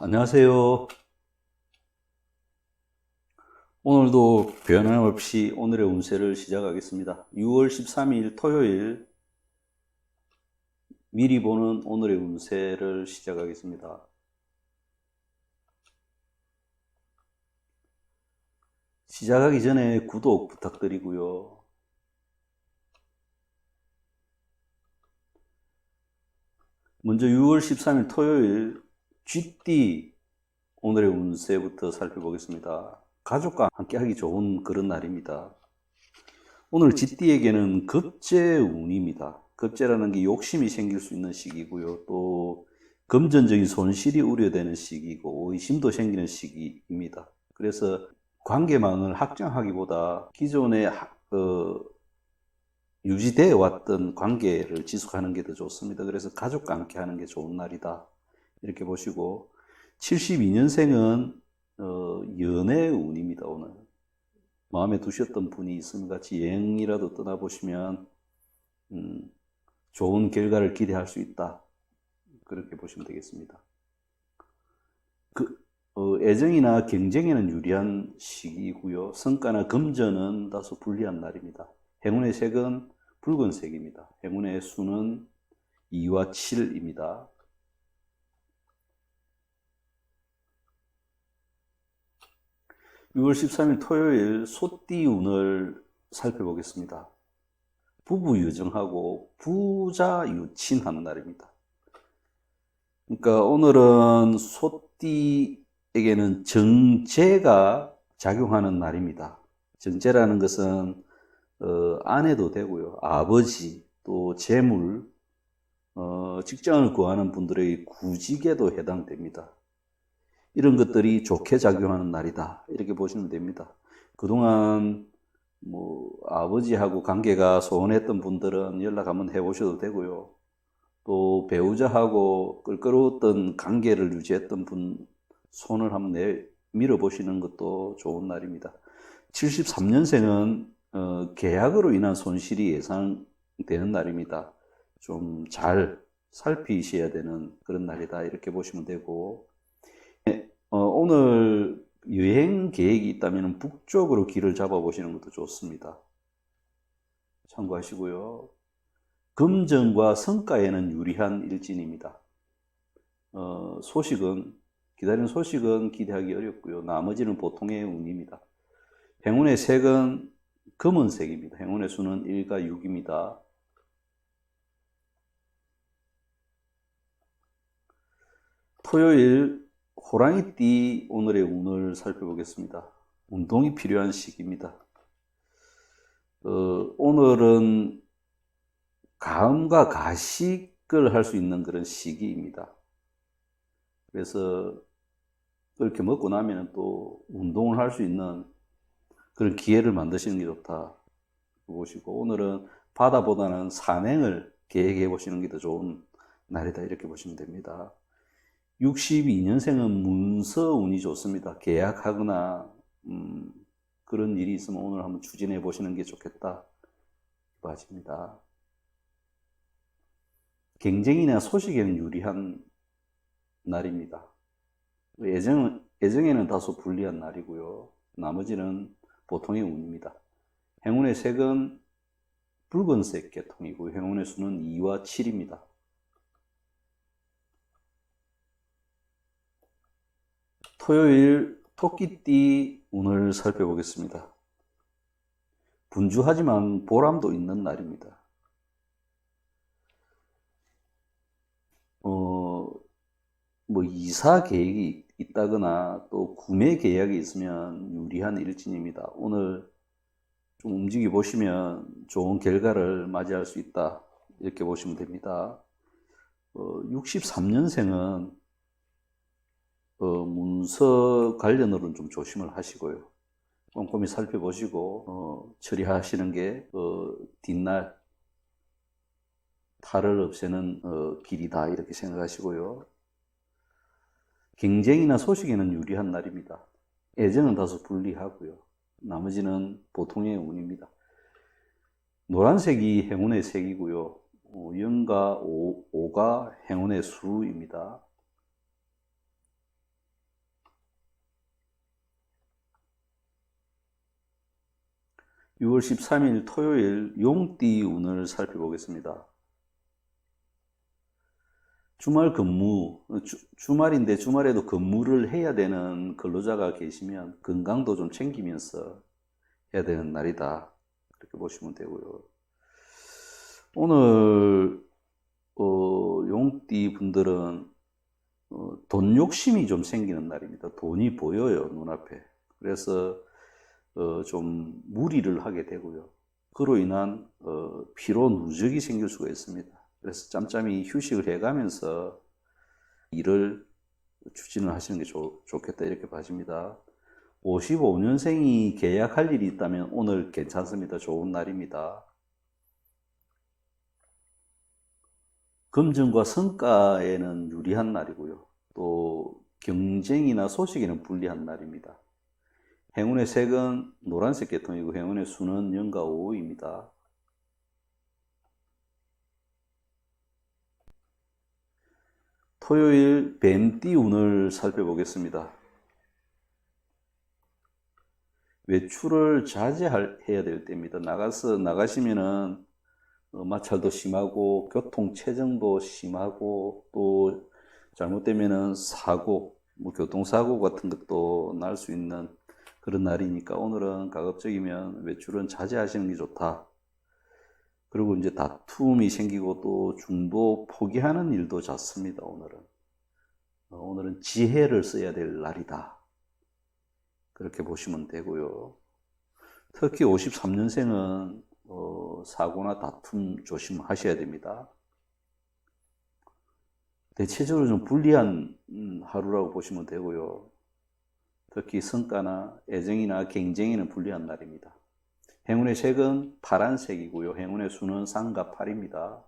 안녕하세요. 오늘도 변함없이 오늘의 운세를 시작하겠습니다. 6월 13일 토요일 미리 보는 오늘의 운세를 시작하겠습니다. 시작하기 전에 구독 부탁드리고요. 먼저 6월 13일 토요일 쥐띠 오늘의 운세부터 살펴보겠습니다. 가족과 함께 하기 좋은 그런 날입니다. 오늘 쥐띠에게는 급제 운입니다. 급제라는 게 욕심이 생길 수 있는 시기고요. 또 금전적인 손실이 우려되는 시기고 의심도 생기는 시기입니다. 그래서 관계망을 확장하기보다 기존에 하- 어, 유지되어 왔던 관계를 지속하는 게 더 좋습니다. 그래서 가족과 함께 하는 게 좋은 날이다. 이렇게 보시고 72년생은 어, 연애 운입니다. 오늘 마음에 두셨던 분이 있으면 같이 여행이라도 떠나보시면 음, 좋은 결과를 기대할 수 있다. 그렇게 보시면 되겠습니다. 그 어, 애정이나 경쟁에는 유리한 시기이고요. 성과나 금전은 다소 불리한 날입니다. 행운의 색은 붉은색입니다. 행운의 수는 2와 7입니다. (6월 13일) 토요일 소띠 운을 살펴보겠습니다. 부부 유정하고 부자 유친하는 날입니다. 그러니까 오늘은 소띠에게는 정제가 작용하는 날입니다. 정제라는 것은 어, 아내도 되고요. 아버지, 또 재물, 어, 직장을 구하는 분들의 구직에도 해당됩니다. 이런 것들이 좋게 작용하는 날이다. 이렇게 보시면 됩니다. 그동안 뭐 아버지하고 관계가 소원했던 분들은 연락 한번 해보셔도 되고요. 또 배우자하고 껄끄러웠던 관계를 유지했던 분 손을 한번 내 밀어 보시는 것도 좋은 날입니다. 73년생은 어, 계약으로 인한 손실이 예상되는 날입니다. 좀 잘 살피셔야 되는 그런 날이다. 이렇게 보시면 되고, 네, 어, 오늘 여행 계획이 있다면 북쪽으로 길을 잡아보시는 것도 좋습니다. 참고하시고요. 금전과 성과에는 유리한 일진입니다. 어, 소식은, 기다리는 소식은 기대하기 어렵고요. 나머지는 보통의 운입니다. 행운의 색은 검은색입니다. 행운의 수는 1과 6입니다. 토요일 호랑이띠 오늘의 운을 살펴보겠습니다. 운동이 필요한 시기입니다. 어, 오늘은 가음과 가식을 할 수 있는 그런 시기입니다. 그래서 그렇게 먹고 나면 또 운동을 할 수 있는 그런 기회를 만드시는 게 좋다 보시고 오늘은 바다보다는 산행을 계획해 보시는 게 더 좋은 날이다 이렇게 보시면 됩니다. 62년생은 문서 운이 좋습니다. 계약하거나 음, 그런 일이 있으면 오늘 한번 추진해 보시는 게 좋겠다 봐집니다. 경쟁이나 소식에는 유리한 날입니다. 애정, 애정에는 다소 불리한 날이고요. 나머지는 보통의 운입니다. 행운의 색은 붉은색 계통이고 행운의 수는 2와 7입니다. 토요일 토끼띠 운을 살펴보겠습니다. 분주하지만 보람도 있는 날입니다. 어, 뭐 이사 계획이 있다거나 또 구매 계약이 있으면 유리한 일진입니다. 오늘 좀 움직여 보시면 좋은 결과를 맞이할 수 있다. 이렇게 보시면 됩니다. 어, 63년생은 어, 문서 관련으로는 좀 조심을 하시고요. 꼼꼼히 살펴보시고 어, 처리하시는 게 어, 뒷날 탈을 없애는 어, 길이다 이렇게 생각하시고요. 경쟁이나 소식에는 유리한 날입니다. 애정은 다소 불리하고요. 나머지는 보통의 운입니다. 노란색이 행운의 색이고요. 어, 0과 5, 가 행운의 수입니다. 6월 13일 토요일 용띠 운을 살펴보겠습니다. 주말 근무, 주, 말인데 주말에도 근무를 해야 되는 근로자가 계시면 건강도 좀 챙기면서 해야 되는 날이다. 그렇게 보시면 되고요. 오늘 어, 용띠 분들은 어, 돈 욕심이 좀 생기는 날입니다. 돈이 보여요 눈앞에. 그래서 어, 좀 무리를 하게 되고요. 그로 인한 어, 피로 누적이 생길 수가 있습니다. 그래서 짬짬이 휴식을 해가면서 일을 추진을 하시는 게 좋, 좋겠다 이렇게 봐집니다. 55년생이 계약할 일이 있다면 오늘 괜찮습니다. 좋은 날입니다. 금전과 성과에는 유리한 날이고요. 또 경쟁이나 소식에는 불리한 날입니다. 행운의 색은 노란색 계통이고 행운의 수는 영과 5입니다. 토요일 뱀띠 운을 살펴보겠습니다. 외출을 자제해야 될 때입니다. 나가서 나가시면은 어, 마찰도 심하고 교통 체증도 심하고 또 잘못되면은 사고, 뭐 교통사고 같은 것도 날 수 있는 그런 날이니까 오늘은 가급적이면 외출은 자제하시는 게 좋다. 그리고 이제 다툼이 생기고 또 중도 포기하는 일도 잦습니다, 오늘은. 어, 오늘은 지혜를 써야 될 날이다. 그렇게 보시면 되고요. 특히 53년생은 어, 사고나 다툼 조심하셔야 됩니다. 대체적으로 좀 불리한 음, 하루라고 보시면 되고요. 특히 성과나 애정이나 경쟁에는 불리한 날입니다. 행운의 색은 파란색이고요. 행운의 수는 쌍과 8입니다.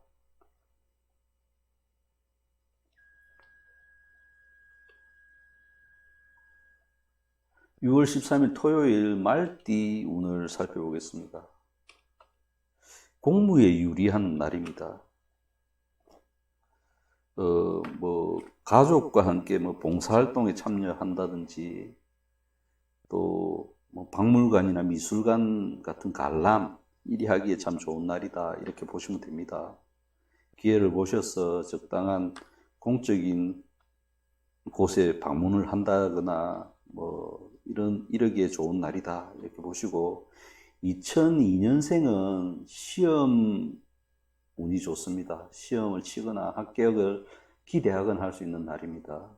(6월 13일) 토요일 말띠 운을 살펴보겠습니다. 공무에 유리한 날입니다. 어, 뭐, 가족과 함께 뭐 봉사활동에 참여한다든지, 또, 뭐 박물관이나 미술관 같은 관람, 일이 하기에 참 좋은 날이다. 이렇게 보시면 됩니다. 기회를 보셔서 적당한 공적인 곳에 방문을 한다거나, 뭐, 이런, 이러기에 좋은 날이다. 이렇게 보시고, 2002년생은 시험 운이 좋습니다. 시험을 치거나 합격을 기대하거나 할 수 있는 날입니다.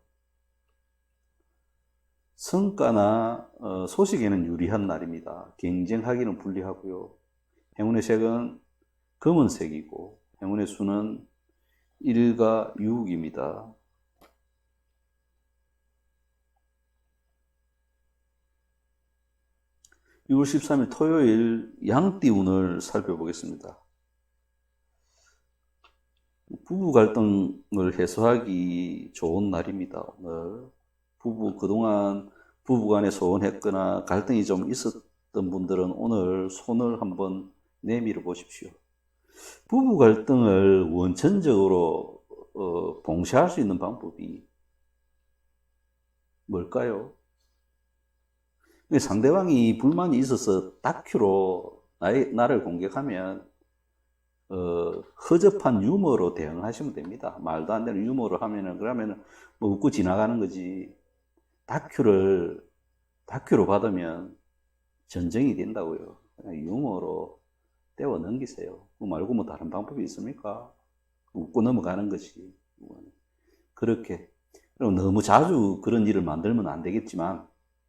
성과나 어, 소식에는 유리한 날입니다. 경쟁하기는 불리하고요. 행운의 색은 검은색이고 행운의 수는 1과 6입니다. 6월 13일 토요일 양띠 운을 살펴보겠습니다. 부부 갈등을 해소하기 좋은 날입니다. 오늘 부부 그동안 부부간에 소원했거나 갈등이 좀 있었던 분들은 오늘 손을 한번 내밀어 보십시오. 부부 갈등을 원천적으로 어, 봉쇄할 수 있는 방법이 뭘까요? 상대방이 불만이 있어서 다큐로 나의, 나를 공격하면 어, 허접한 유머로 대응하시면 됩니다. 말도 안 되는 유머로 하면은 그러면은 뭐 웃고 지나가는 거지. 다큐를 다큐로 받으면 전쟁이 된다고요. 그냥 유머로 떼워 넘기세요. 그 말고 뭐 다른 방법이 있습니까? 웃고 넘어가는 것이 그렇게 너무 자주 그런 일을 만들면 안 되겠지만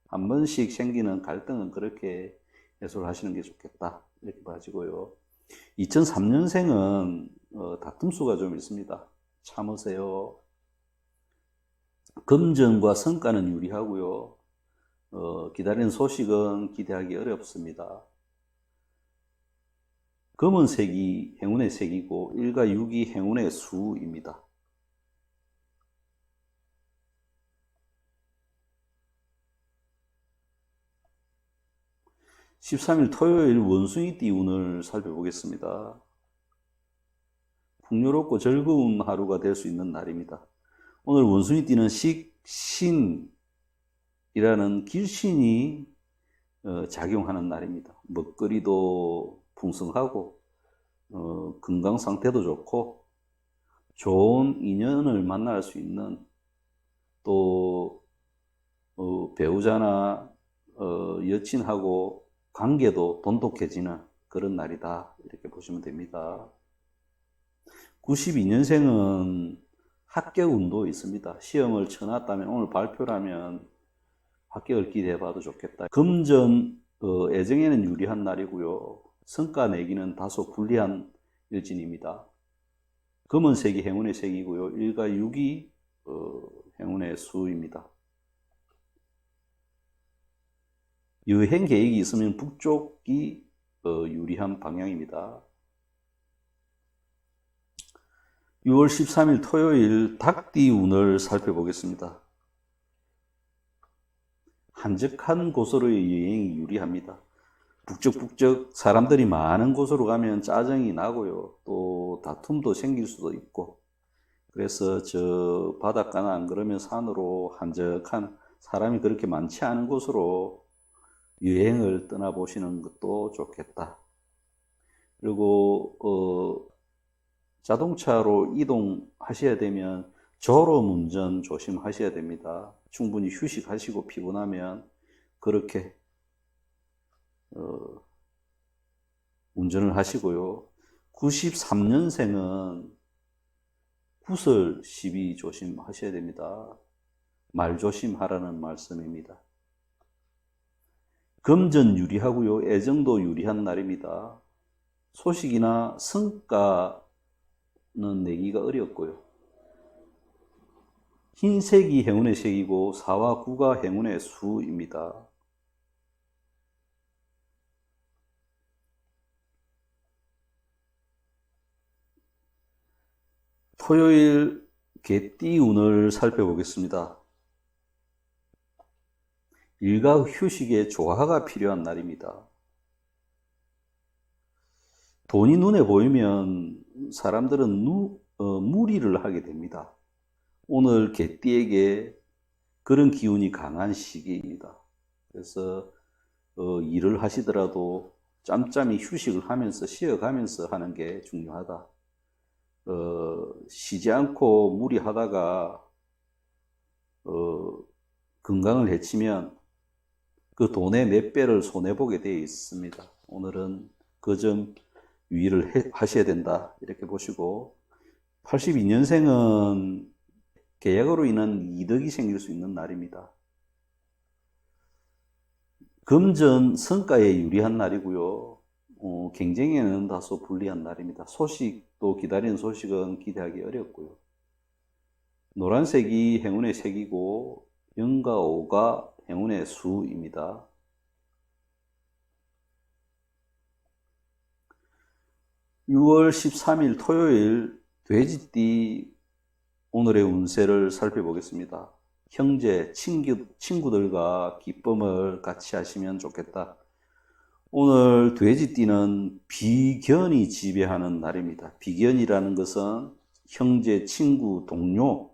한 번씩 생기는 갈등은 그렇게 해소를 하시는 게 좋겠다. 이렇게 봐지고요. 2003년생은 어, 다툼수가 좀 있습니다. 참으세요. 금전과 성과는 유리하고요. 어, 기다리는 소식은 기대하기 어렵습니다. 검은 색이 행운의 색이고 1과 6이 행운의 수입니다. 13일 토요일 원숭이 띠운을 살펴보겠습니다. 풍요롭고 즐거운 하루가 될 수 있는 날입니다. 오늘 원숭이 띠는 식, 신이라는 길신이 어, 작용하는 날입니다. 먹거리도 풍성하고 어, 건강 상태도 좋고 좋은 인연을 만날 수 있는 또 어, 배우자나 어, 여친하고 관계도 돈독해지는 그런 날이다 이렇게 보시면 됩니다. 92년생은 합격 운도 있습니다. 시험을 쳐놨다면 오늘 발표라면 합격을 기대해봐도 좋겠다. 금전 어, 애정에는 유리한 날이고요. 성과 내기는 다소 불리한 일진입니다. 금은 색이 행운의 색이고요. 일과 6이 어, 행운의 수입니다. 여행 계획이 있으면 북쪽이 어, 유리한 방향입니다. 6월 13일 토요일 닭띠 운을 살펴보겠습니다. 한적한 곳으로의 여행이 유리합니다. 북적북적 사람들이 많은 곳으로 가면 짜증이 나고요. 또 다툼도 생길 수도 있고. 그래서 저 바닷가나 안 그러면 산으로 한적한 사람이 그렇게 많지 않은 곳으로 여행을 떠나보시는 것도 좋겠다. 그리고 어, 자동차로 이동하셔야 되면 졸음 운전 조심하셔야 됩니다. 충분히 휴식하시고 피곤하면 그렇게 어, 운전을 하시고요. 93년생은 구설 시비 조심하셔야 됩니다. 말 조심하라는 말씀입니다. 금전 유리하고요. 애정도 유리한 날입니다. 소식이나 성과 는 내기가 어렵고요. 흰색이 행운의 색이고 4와 9가 행운의 수입니다. 토요일 개띠 운을 살펴보겠습니다. 일과 휴식에 조화가 필요한 날입니다. 돈이 눈에 보이면 사람들은 누, 어, 무리를 하게 됩니다. 오늘 개띠에게 그런 기운이 강한 시기입니다. 그래서 어, 일을 하시더라도 짬짬이 휴식을 하면서 쉬어가면서 하는 게 중요하다. 어, 쉬지 않고 무리하다가 어, 건강을 해치면 그 돈의 몇 배를 손해보게 되어 있습니다. 오늘은 그 점 유의를 해, 하셔야 된다. 이렇게 보시고 82년생은 계약으로 인한 이득이 생길 수 있는 날입니다. 금전 성과에 유리한 날이고요. 어, 경쟁에는 다소 불리한 날입니다. 소식도 기다리는 소식은 기대하기 어렵고요. 노란색이 행운의 색이고 0과 5가 행운의 수입니다. (6월 13일) 토요일 돼지띠 오늘의 운세를 살펴보겠습니다. 형제, 친구, 친구들과 기쁨을 같이 하시면 좋겠다. 오늘 돼지띠는 비견이 지배하는 날입니다. 비견이라는 것은 형제, 친구, 동료,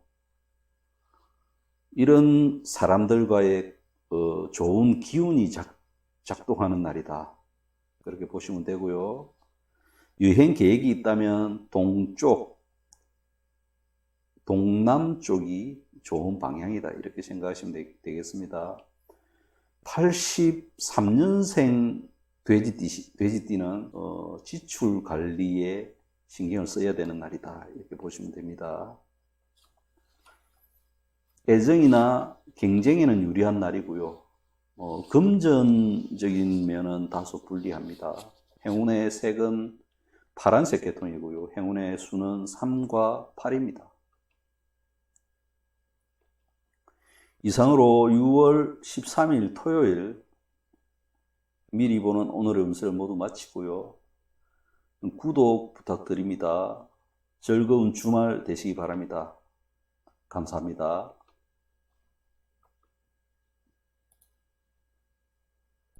이런 사람들과의 어, 좋은 기운이 작, 작동하는 날이다. 그렇게 보시면 되고요. 여행 계획이 있다면 동쪽, 동남쪽이 좋은 방향이다. 이렇게 생각하시면 되, 겠습니다 83년생 돼지띠, 돼지띠는 어, 지출 관리에 신경을 써야 되는 날이다. 이렇게 보시면 됩니다. 애정이나 경쟁에는 유리한 날이고요. 어, 금전적인 면은 다소 불리합니다. 행운의 색은 파란색 계통이고요. 행운의 수는 3과 8입니다. 이상으로 6월 13일 토요일 미리 보는 오늘의 음세를 모두 마치고요. 구독 부탁드립니다. 즐거운 주말 되시기 바랍니다. 감사합니다.